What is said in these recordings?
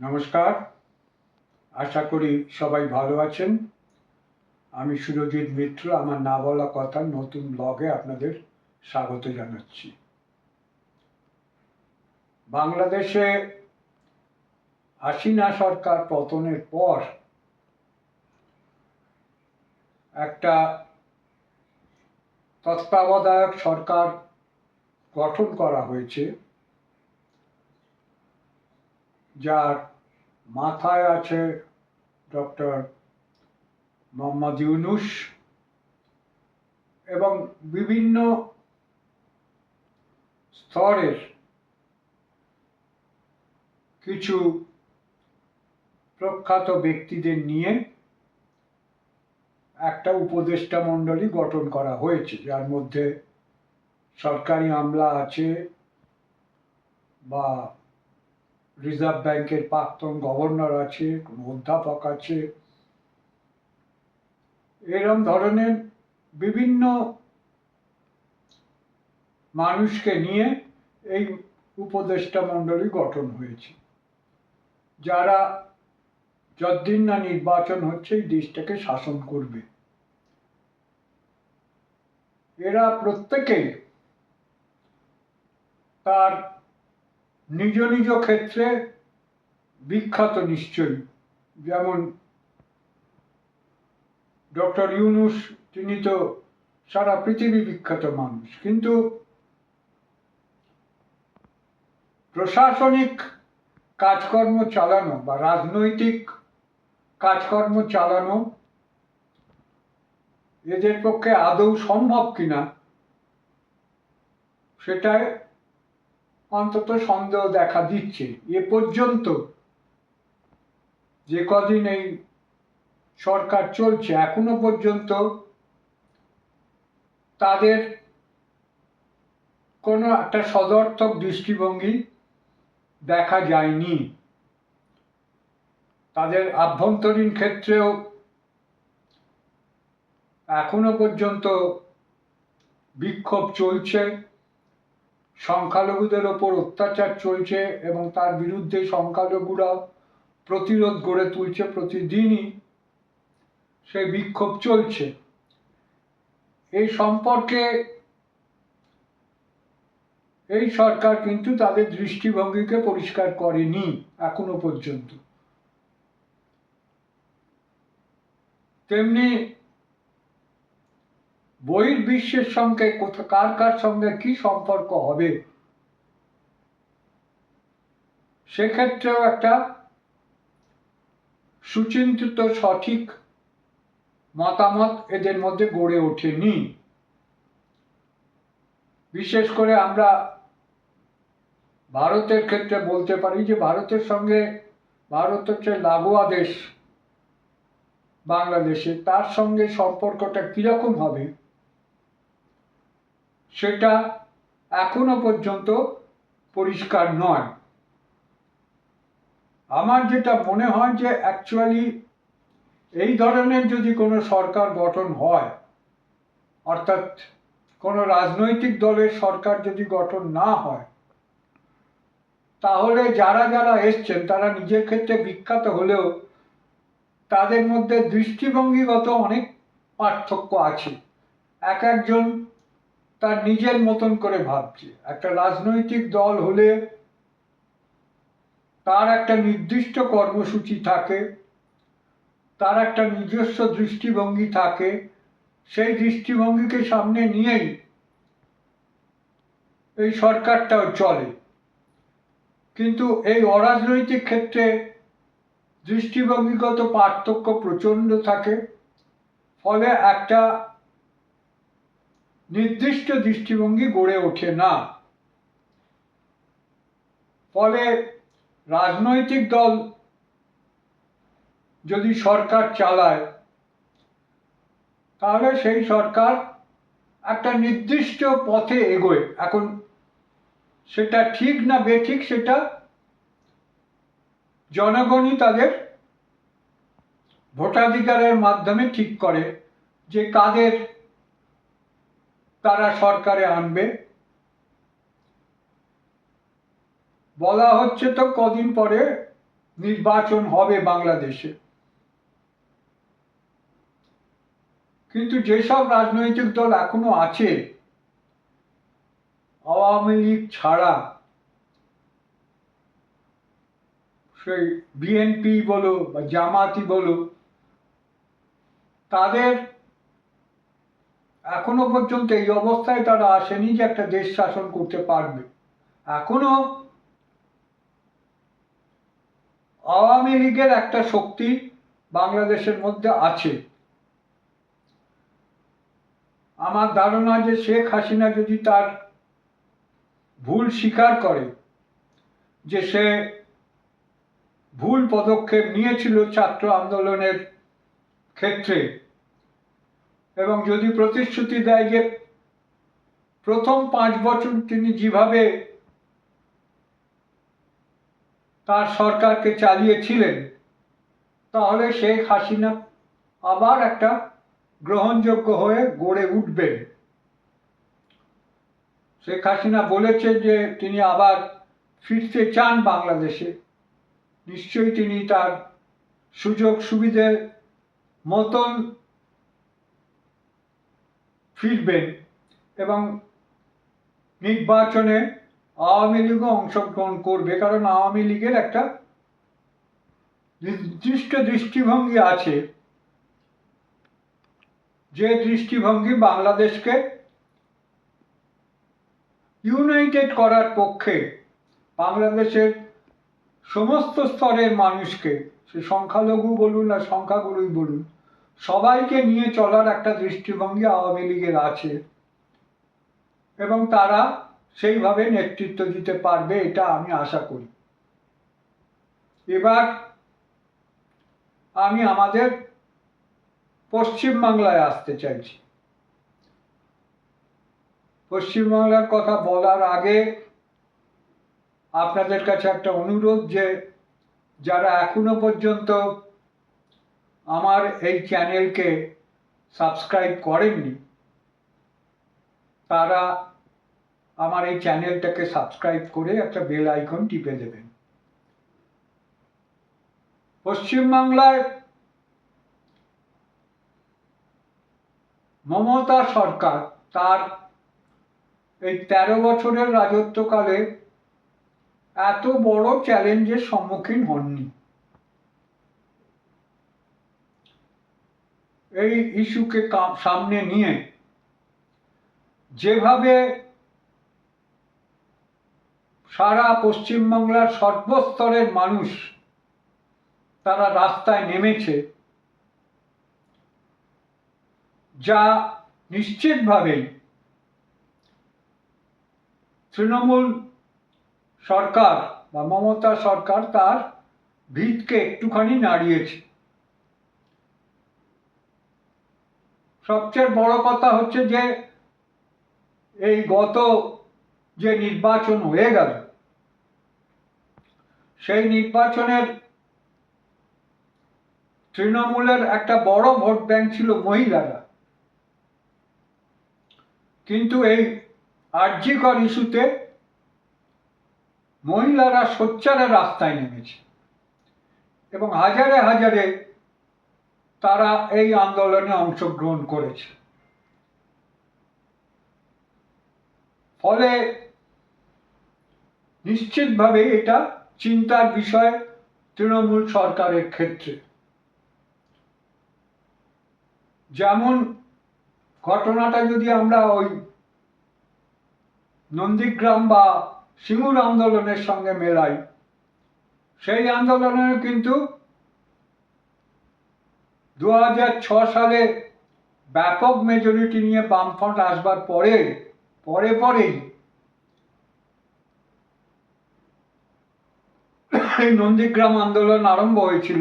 নমস্কার। আশা করি সবাই ভালো আছেন। আমি সুরজিৎ মিত্র, আমার না বলা কথা, নতুন ব্লগে আপনাদের স্বাগত জানাচ্ছি। বাংলাদেশে হাসিনা সরকার পতনের পর একটা তত্ত্বাবধায়ক সরকার গঠন করা হয়েছে। যার মাথায় আছে ডক্টর মোহাম্মদ ইউনুস এবং বিভিন্ন স্তরের কিছু প্রখ্যাত ব্যক্তিদের নিয়ে একটা উপদেষ্টা মণ্ডলী গঠন করা হয়েছে, যার মধ্যে সরকারি আমলা আছে বা রিজার্ভ ব্যাংকের প্রাক্তন গভর্নর আছে, কোনো অধ্যাপক আছে। এরম ধরনের বিভিন্ন মানুষকে নিয়ে এই উপদেষ্টা মণ্ডলী গঠন হয়েছে। যারা যতদিন না নির্বাচন হচ্ছে, এই দেশটাকে শাসন করবে। এরা প্রত্যেকেই তার নিজ নিজ ক্ষেত্রে বিখ্যাত নিশ্চয়ই। যেমন ডক্টর ইউনুস, তিনি তো সারা পৃথিবী বিখ্যাত মানুষ। কিন্তু প্রশাসনিক কাজকর্ম চালানো বা রাজনৈতিক কাজকর্ম চালানো এদের পক্ষে আদৌ সম্ভব কিনা সেটায় অন্তত সন্দেহ দেখা দিচ্ছে। এ পর্যন্ত যে কদিন এই সরকার চলছে, এখনও পর্যন্ত তাদের কোনো একটা সদর্থক দৃষ্টিভঙ্গি দেখা যায়নি। তাদের আভ্যন্তরীণ ক্ষেত্রেও এখনও পর্যন্ত বিক্ষোভ চলছে। সংখ্যালঘুদের ওপর অত্যাচার চলছে এবং তার বিরুদ্ধে সংখ্যালঘুরা প্রতিরোধ গড়ে তুলছে প্রতিদিনই। সেই বিক্ষোভ চলছে। এই সম্পর্কে এই সরকার কিন্তু তাদের দৃষ্টিভঙ্গিকে পরিষ্কার করেনি এখনও পর্যন্ত। তেমনি বহির্বিশ্বের সঙ্গে কার কার সঙ্গে কি সম্পর্ক হবে? সেক্ষেত্রেও একটা সুচিন্তিত সঠিক মতামত এদের মধ্যে গড়ে ওঠেনি। বিশেষ করে আমরা ভারতের ক্ষেত্রে বলতে পারি যে ভারতের সঙ্গে ভারত হচ্ছে লাগোয়া দেশ, বাংলাদেশে। তার সঙ্গে সম্পর্কটা কীরকম হবে? সেটা এখনও পর্যন্ত পরিষ্কার নয়। আমার যেটা মনে হয় যে অ্যাকচুয়ালি এই ধরনের যদি কোনো সরকার গঠন হয়, অর্থাৎ কোনো রাজনৈতিক দলের সরকার যদি গঠন না হয়, তাহলে যারা যারা এসছেন, তারা নিজের ক্ষেত্রে বিখ্যাত হলেও তাদের মধ্যে দৃষ্টিভঙ্গিগত অনেক পার্থক্য আছে। এক একজন তার নিজের মতন করে ভাবছে। একটা রাজনৈতিক দল হলে তার একটা নির্দিষ্ট কর্মসূচি থাকে, তার একটা নিজস্ব দৃষ্টিভঙ্গি থাকে, সেই দৃষ্টিভঙ্গিকে সামনে নিয়েই এই সরকারটাও চলে। কিন্তু এই অরাজনৈতিক ক্ষেত্রে দৃষ্টিভঙ্গিগত পার্থক্য প্রচণ্ড থাকে, ফলে একটা নির্দিষ্ট দৃষ্টিভঙ্গি গড়ে ওঠে না। ফলে রাজনৈতিক দল যদি সরকার চালায়, তাহলে সেই সরকার একটা নির্দিষ্ট পথে এগোয়। এখন সেটা ঠিক না বেঠিক সেটা জনগণই তাদের ভোটাধিকারের মাধ্যমে ঠিক করে যে কাদের তারা সরকারে আনবে। বলা হচ্ছে তো কদিন পরে নির্বাচন হবে বাংলাদেশে। কিন্তু যেসব রাজনৈতিক দল এখনও আছে, আওয়ামী লীগ ছাড়া, সেই বিএনপি বলো বা জামাতি বলো, তাদের এখনও পর্যন্ত এই অবস্থায় তারা আসেনি যে একটা দেশ শাসন করতে পারবে। এখনও আওয়ামী লীগের একটা শক্তি বাংলাদেশের মধ্যে আছে। আমার ধারণা যে শেখ হাসিনা যদি তার ভুল স্বীকার করে, যে সে ভুল পদক্ষেপ নিয়েছিল ছাত্র আন্দোলনের ক্ষেত্রে এবং যদি প্রতিশ্রুতি দেয় যে প্রথম পাঁচ বছর তিনি যেভাবে তার সরকারকে চালিয়েছিলেন, তাহলে শেখ হাসিনা আবার একটা গ্রহণযোগ্য হয়ে গড়ে উঠবেন। শেখ হাসিনা বলেছে যে তিনি আবার ফিরতে চান বাংলাদেশে। নিশ্চয়ই তিনি তার সুযোগ সুবিধে মতন ফিরবেন এবং নির্বাচনে আওয়ামী লীগও অংশগ্রহণ করবে, কারণ আওয়ামী লীগের একটা নির্দিষ্ট দৃষ্টিভঙ্গি আছে। যে দৃষ্টিভঙ্গি বাংলাদেশকে ইউনাইটেড করার পক্ষে বাংলাদেশের সমস্ত স্তরের মানুষকে, সে সংখ্যালঘু বলুন আর সংখ্যাগুরুই বলুন সবাইকে নিয়ে চলার একটা দৃষ্টিভঙ্গি আওয়ামী লীগের আছে। এবং তারা সেইভাবে নেতৃত্ব দিতে পারবে এটা আমি আশা করি। এবার আমি আমাদের পশ্চিমবাংলায় আসতে চাইছি। পশ্চিমবাংলার কথা বলার আগে আপনাদের কাছে একটা অনুরোধ যে, যারা এখনও পর্যন্ত আমার এই চ্যানেলকে সাবস্ক্রাইব করেননি, তারা আমার এই চ্যানেলটাকে সাবস্ক্রাইব করে একটা বেল আইকন টিপে দেবেন। পশ্চিমবাংলায় মমতা সরকার তার এই তেরো বছরের রাজত্বকালে এত বড় চ্যালেঞ্জের সম্মুখীন হননি। এই ইস্যুকে সামনে নিয়ে যেভাবে সারা পশ্চিমবাংলার সর্বস্তরের মানুষ তারা রাস্তায় নেমেছে, যা নিশ্চিতভাবেই তৃণমূল সরকার বা মমতা সরকার তার ভিতকে একটুখানি নাড়িয়েছে। সবচেয়ে বড় কথা হচ্ছে যে এই গত যে নির্বাচন হয়ে গেল, সেই নির্বাচনের তৃণমূলের একটা বড় ভোট ব্যাংক ছিল মহিলারা। কিন্তু এই আর্যিকর ইস্যুতে মহিলারা সোচ্চারে রাস্তায় নেমেছে এবং হাজারে হাজারে তারা এই আন্দোলনে অংশগ্রহণ করেছে। ফলে নিশ্চিতভাবে এটা চিন্তার বিষয় তৃণমূল সরকারের ক্ষেত্রে। যেমন ঘটনাটা যদি আমরা ওই নন্দীগ্রাম বা সিঙ্গুর আন্দোলনের সঙ্গে মেলাই, সেই আন্দোলনে কিন্তু দু সালে ব্যাপক মেজরিটি নিয়ে বামফ্রন্ট আসবার পরে পরে পরেই এই নন্দীগ্রাম আন্দোলন আরম্ভ হয়েছিল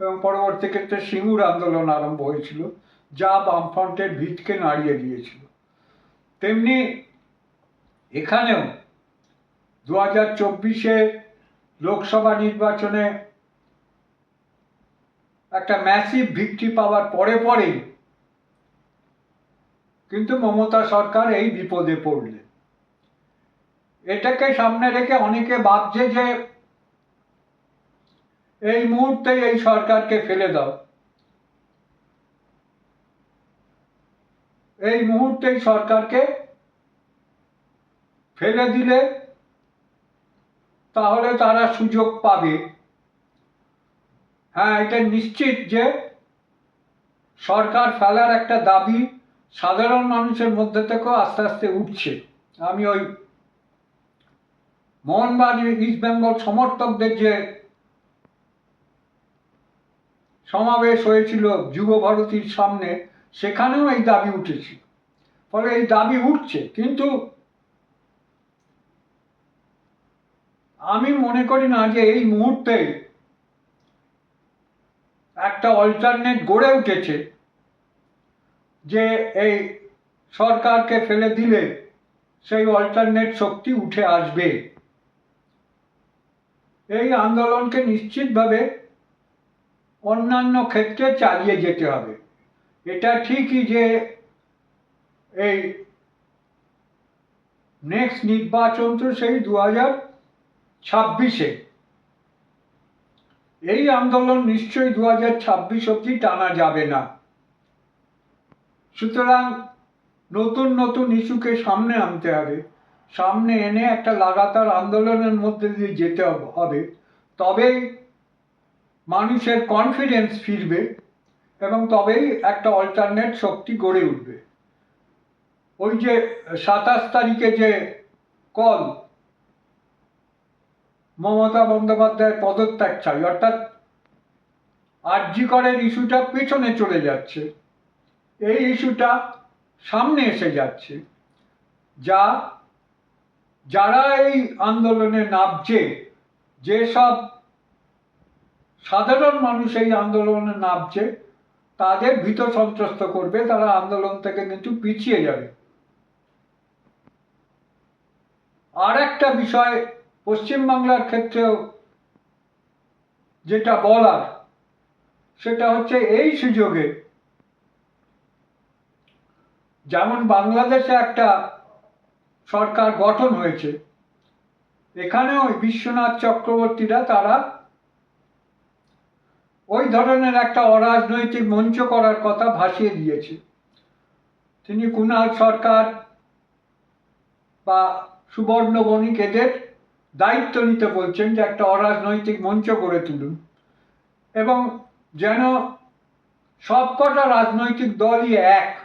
এবং পরবর্তী ক্ষেত্রে সিঙ্গুর আন্দোলন আরম্ভ হয়েছিল, যা বামফ্রন্টের ভিতকে নাড়িয়ে দিয়েছিল। তেমনি এখানেও দু হাজার চব্বিশে লোকসভা নির্বাচনে একটা ম্যাসিভ ভিক্টি পাওয়ার পরে পরে কিন্তু মমতা সরকার এই বিপদে পড়লেন। এটাকে সামনে রেখে অনেকে ভাবছে যে এই মুহূর্তে এই সরকারকে ফেলে দাও। এই মুহূর্তে সরকারকে ফেলে দিলে তাহলে তারা সুযোগ পাবে। হ্যাঁ এটা নিশ্চিত যে সরকার ফেলার একটা দাবি সাধারণ মানুষের মধ্যে থেকেও আস্তে আস্তে উঠছে। আমি ওই মোহনবাগান ইস্ট বেঙ্গল সমর্থকদের যে সমাবেশ হয়েছিল যুব ভারতীর সামনে, সেখানেও এই দাবি উঠেছে। ফলে এই দাবি উঠছে, কিন্তু আমি মনে করি না যে এই মুহূর্তে একটা অল্টারনেট গড়ে উঠেছে যে এই সরকারকে ফেলে দিলে সেই অল্টারনেট শক্তি উঠে আসবে। এই আন্দোলনকে নিশ্চিতভাবে অন্যান্য ক্ষেত্রে চালিয়ে যেতে হবে। এটা ঠিকই যে এই নেক্সট নির্বাচন তো সেই দু হাজার ছাব্বিশে। এই আন্দোলন নিশ্চয়ই দু হাজার ছাব্বিশ অব্দি টানা যাবে না। সুতরাং নতুন নতুন ইস্যুকে সামনে আনতে হবে। সামনে এনে একটা লাগাতার আন্দোলনের মধ্যে দিয়ে যেতে হবে তবেই মানুষের কনফিডেন্স ফিরবে এবং তবেই একটা অল্টারনেট শক্তি গড়ে উঠবে। ওই যে সাতাশ তারিখে যে কল মমতা বন্দ্যোপাধ্যায়ের পদত্যাগ চাই, অর্থাৎ আরজি করের ইস্যুটা পেছনে চলে যাচ্ছে। এই ইস্যুটা সামনে এসে যাচ্ছে। যা, যারা এই আন্দোলনে নামছে, যেসব সাধারণ মানুষ এই আন্দোলনে নামছে, তাদের ভীত সন্ত্রস্ত করবে, তারা আন্দোলন থেকে কিন্তু পিছিয়ে যাবে। আর একটা বিষয় পশ্চিমবাংলার ক্ষেত্রেও যেটা বলার, সেটা হচ্ছে এই সুযোগে যেমন বাংলাদেশে একটা সরকার গঠন হয়েছে, এখানেও বিশ্বনাথ চক্রবর্তীরা তারা ওই ধরনের একটা অরাজনৈতিক মঞ্চ করার কথা ভাসিয়ে দিয়েছে। তিনি কুণাল সরকার বা সুবর্ণ বণিক এদের দায়িত্ব নিতে বলছেন যে একটা অরাজনৈতিক মঞ্চ গড়ে তুলুন। এবং যেন সবকটা রাজনৈতিক দলই এক।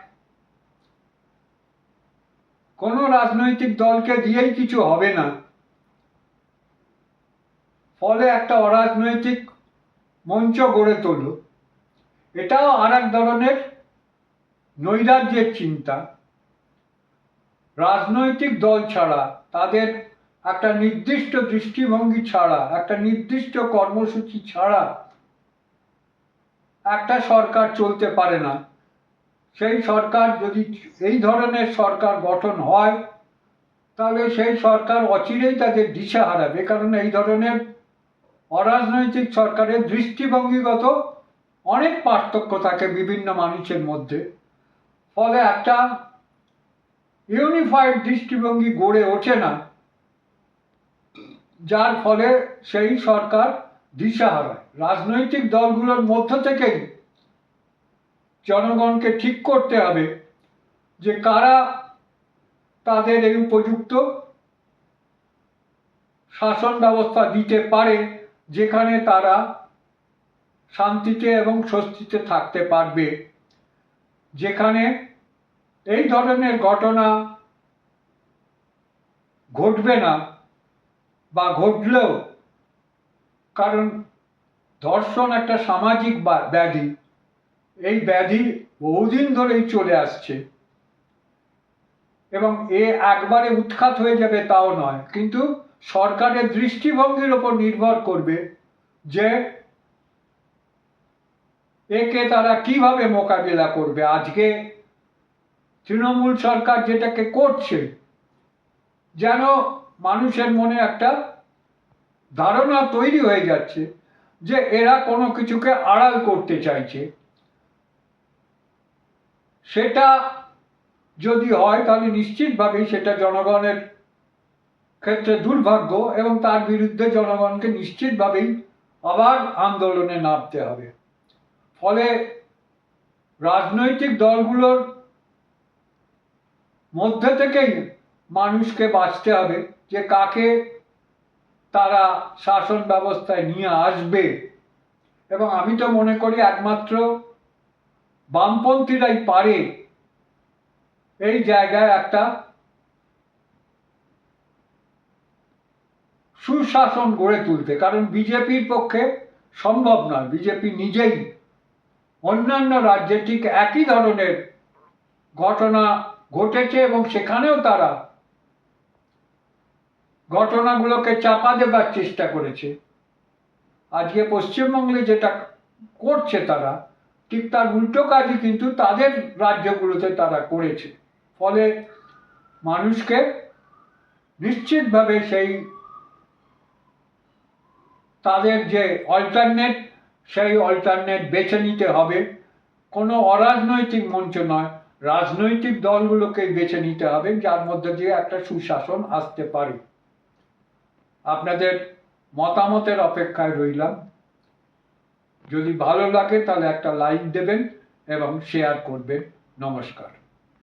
কোনো রাজনৈতিক দলকে দিয়েই কিছু হবে না। ফলে একটা অরাজনৈতিক মঞ্চ গড়ে তোলো। এটাও আর এক ধরনের নৈরাজ্যের চিন্তা। রাজনৈতিক দল ছাড়া তাদের একটা নির্দিষ্ট দৃষ্টিভঙ্গি ছাড়া, একটা নির্দিষ্ট কর্মসূচি ছাড়া একটা সরকার চলতে পারে না। সেই সরকার যদি এই ধরনের সরকার গঠন হয়, তাহলে সেই সরকার অচিরেই তাদের দিশা হারাবে। কারণ এই ধরনের অরাজনৈতিক সরকারের দৃষ্টিভঙ্গিগত অনেক পার্থক্য থাকে বিভিন্ন মানুষের মধ্যে। ফলে একটা ইউনিফাইড দৃষ্টিভঙ্গি গড়ে ওঠে না। যার ফলে সেই সরকার দিশা হারায়। রাজনৈতিক দলগুলোর মধ্য থেকেই জনগণকে ঠিক করতে হবে যে কারা তাদের এই উপযুক্ত শাসন ব্যবস্থা দিতে পারে, যেখানে তারা শান্তিতে এবং স্বস্তিতে থাকতে পারবে। যেখানে এই ধরনের ঘটনা ঘটবে না। বা ঘটলেও, কারণ ধর্ষণ একটা সামাজিক ব্যাধি। এই ব্যাধি বহুদিন ধরেই চলে আসছে। এবং এ একবারে উৎখাত হয়ে যাবে তাও নয়, কিন্তু সরকারের দৃষ্টিভঙ্গির ওপর নির্ভর করবে যে একে তারা কীভাবে মোকাবিলা করবে। আজকে তৃণমূল সরকার যেটাকে করছে, যেন মানুষের মনে একটা ধারণা তৈরি হয়ে যাচ্ছে যে এরা কোনো কিছুকে আড়াল করতে চাইছে। সেটা যদি হয় তাহলে নিশ্চিতভাবেই সেটা জনগণের ক্ষেত্রে দুর্ভাগ্য এবং তার বিরুদ্ধে জনগণকে নিশ্চিতভাবেই আবার আন্দোলনে নামতে হবে। ফলে রাজনৈতিক দলগুলোর মধ্যে থেকেই মানুষকে বাঁচতে হবে, যে কাকে তারা শাসন ব্যবস্থায় নিয়ে আসবে। এবং আমি তো মনে করি একমাত্র বামপন্থীরাই পারে এই জায়গায় একটা সুশাসন গড়ে তুলতে। কারণ বিজেপির পক্ষে সম্ভব নয়। বিজেপি নিজেই অন্যান্য রাজ্যে ঠিক একই ধরনের ঘটনা ঘটেছে এবং সেখানেও তারা ঘটনাগুলোকে চাপা দেবার চেষ্টা করেছে। আজকে পশ্চিমবঙ্গে যেটা করছে তারা, ঠিক তার উল্টো কাজই কিন্তু তাদের রাজ্যগুলোতে তারা করেছে। ফলে মানুষকে নিশ্চিতভাবে সেই তাদের যে অল্টারনেট সেই অল্টারনেট বেছে নিতে হবে। কোনো অরাজনৈতিক মঞ্চ নয়, রাজনৈতিক দলগুলোকে বেছে নিতে হবে, যার মধ্যে দিয়ে একটা সুশাসন আসতে পারে। আপনাদের মতামতের অপেক্ষায় রইলাম। যদি ভালো লাগে তাহলে একটা লাইক দেবেন এবং শেয়ার করবেন। নমস্কার।